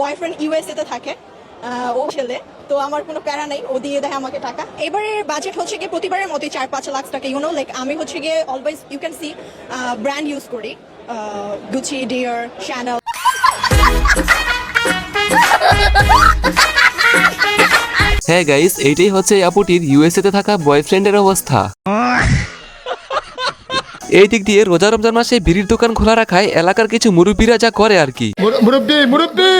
Boyfriend USA তে থাকে ও ছেলে, তো আমার কোনো প্যারা নেই, ও দিয়ে দেয় আমাকে টাকা। এবারের বাজেট হচ্ছে গিয়ে প্রতিবারের মতোই চার পাঁচ লাখ টাকা ইউনো লাইক আমি হচ্ছে গিয়ে always you can see brand use করি গুচি ডিয়ার শ্যানেল হ্যাঁ গাইস এইটাই হচ্ছে আপুটির ইউএসএ তে থাকা বয়ফ্রেন্ডের অবস্থা। এই দিক দিয়ে রোজা রমজান মাসে বিড়ির দোকান খোলা রাখায় এলাকার কিছু মুরব্বীরা যা করে আর কি। মুরব্বী মুরব্বী!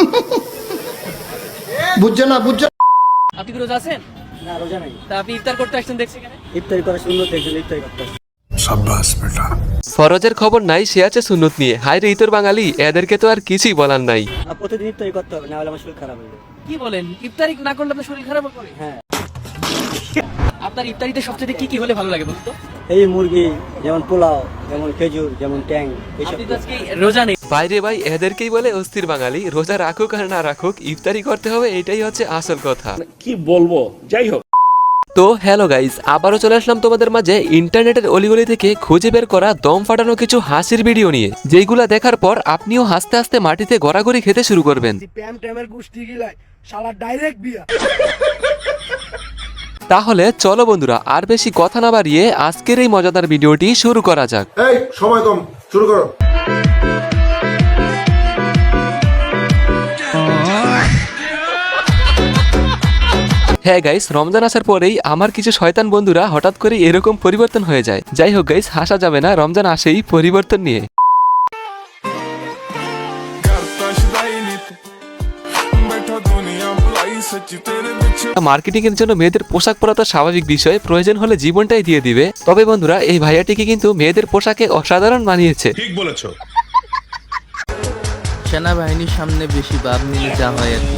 বুঝছে না বুঝছে আপনি কি রোজা আছেন? না রোজা নাই। তা আপনি ইফতার করতে আসছেন দেখছি এখানে। ইফতারি করা সুন্দর দেখছিল ইফতারি করতে আসছি। ফরজের খবর নাই সে আছে সুন্নত নিয়ে। হাই রে ইতর বাঙালি এদেরকে তো আর কিছুই বলার নাই। প্রতিদিন ইফতারি করতে হবে না হলে আমার শরীর খারাপ হয়ে যাবে। কি বলেন ইফতারি না করলে আপনার শরীর খারাপ করে হ্যাঁ। আপনার ইফতারিতে সবচেয়ে কি কি হলে ভালো লাগে বলুন তো? এই মুরগি যেমন পোলাও যেমন খেজুর যেমন ট্যাং এইসব রোজা নেই। বাইরে ভাই এদেরকেই বলে অস্থির বাঙালি। রোজা রাখুক আর না রাখুক ইফতারি করতে হবে এটাই হচ্ছে আসল কথা। কি বলব? যাই হোক। তো হ্যালো গাইস আবারও চলে আসলাম তোমাদের মাঝে ইন্টারনেটের অলিগলি থেকে খুঁজে বের করা দম ফাটানো কিছু হাসির ভিডিও নিয়ে। যেইগুলা দেখার পর আপনিও হাসতে হাসতে মাটিতে গড়াগড়ি খেতে শুরু করবেন। শালা ডাইরেক্ট বিয়া। তাহলে চলো বন্ধুরা আর বেশি কথা না বাড়িয়ে আজকের এই মজাদার ভিডিওটি শুরু করা যাক। এই সময় কম শুরু করো। হ্যাঁ গাইস রমজান আসার পরেই আমার কিছু শয়তান বন্ধুরা হঠাৎ করে এরকম পরিবর্তন হয়ে যায়। যাই হোক গাইস হাসা যাবে না রমজান আসেই পরিবর্তন নিয়ে। মার্কেটিং এর জন্য মেয়েদের পোশাক পরা তো স্বাভাবিক বিষয়। প্রয়োজন হলে জীবনটাই দিয়ে দিবে। তবে বন্ধুরা এই ভাইয়াটিকে কিন্তু মেয়েদের পোশাকে অসাধারণ মানিয়েছে। ঠিক বলেছ। সেনাবাহিনীর সামনে বেশি বাদ নিলে যা হয় আর কি।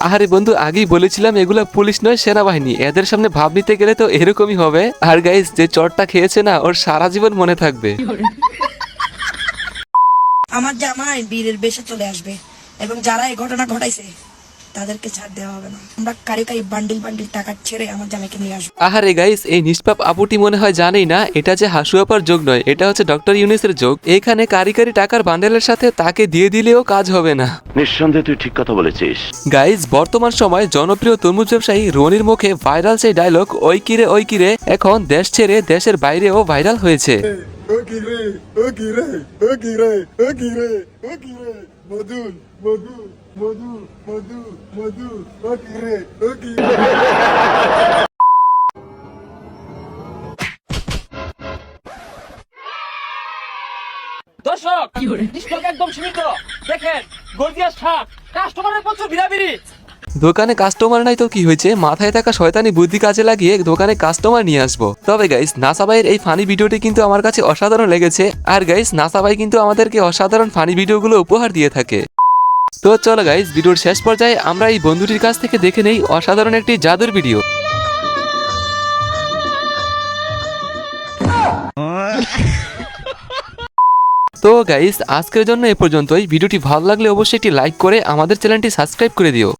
আরে বন্ধু আগেই বলেছিলাম এগুলা পুলিশ নয় সেনাবাহিনী। এদের সামনে ভাব নিতে গেলে তো এরকমই হবে। আর গাইস যে চটটা খেয়েছে না ওর সারা জীবন মনে থাকবে। আমার জামাই বীরের বেশে চলে আসবে এবং যারা এই ঘটনা ঘটাইছে তাদেরকে ছাড় দেওয়া হবে না। আমরা কারি কারি বান্ডিল বান্ডিল টাকা ছেড়ে আমার জামাইকে নিয়ে আসব। আহারে গাইস এই নিষ্পাপ আপুটি মনে হয় জানেই না এটা যে হাসুয়াপার যোগ নয় এটা হচ্ছে ডক্টর ইউনিসের যোগ। এখানে কারি কারি টাকার বান্ডেলের সাথে তাকে দিয়ে দিলেও কাজ হবে না। নিঃসন্দেহে তুই ঠিক কথা বলেছিস। গাইজ বর্তমান সময় জনপ্রিয় তরমুজ ব্যবসায়ী রনির মুখে ভাইরাল সেই ডায়লগ ওই কিরে ওই কিরে এখন দেশ ছেড়ে দেশের বাইরেও ভাইরাল হয়েছে। ও কি রে ও কি রে ও কি রে ও কি রে ও কি রে মধু মধু মধু মধু মধু ও কি রে ও কি দর্শক একদম সীমিত। দেখেন গর্জিয়াস শাক কাস্টমারের প্রচুর ভিড়াভিড়ি। দোকানে কাস্টমার নাই তো কি হয়েছে? মাথায় থাকা শয়তানি বুদ্ধি কাজে লাগিয়ে দোকানে কাস্টমার নিয়ে আসব। তবে গাইস নাসাবাইয়ের এই ফানি ভিডিওটি কিন্তু আমার কাছে অসাধারণ লেগেছে। আর গাইস নাসাবাই কিন্তু আমাদেরকে অসাধারণ ফানি ভিডিওগুলো উপহার দিয়ে থাকে। তো চলো গাইস ভিডিওর শেষ পর্যায়ে আমরা এই বন্ধুটির কাছ থেকে দেখে নেই অসাধারণ একটি জাদুর ভিডিও তো গাইস আজকের জন্য এ পর্যন্তই। ভিডিওটি ভালো লাগলে অবশ্যই একটি লাইক করে আমাদের চ্যানেলটি সাবস্ক্রাইব করে দিও।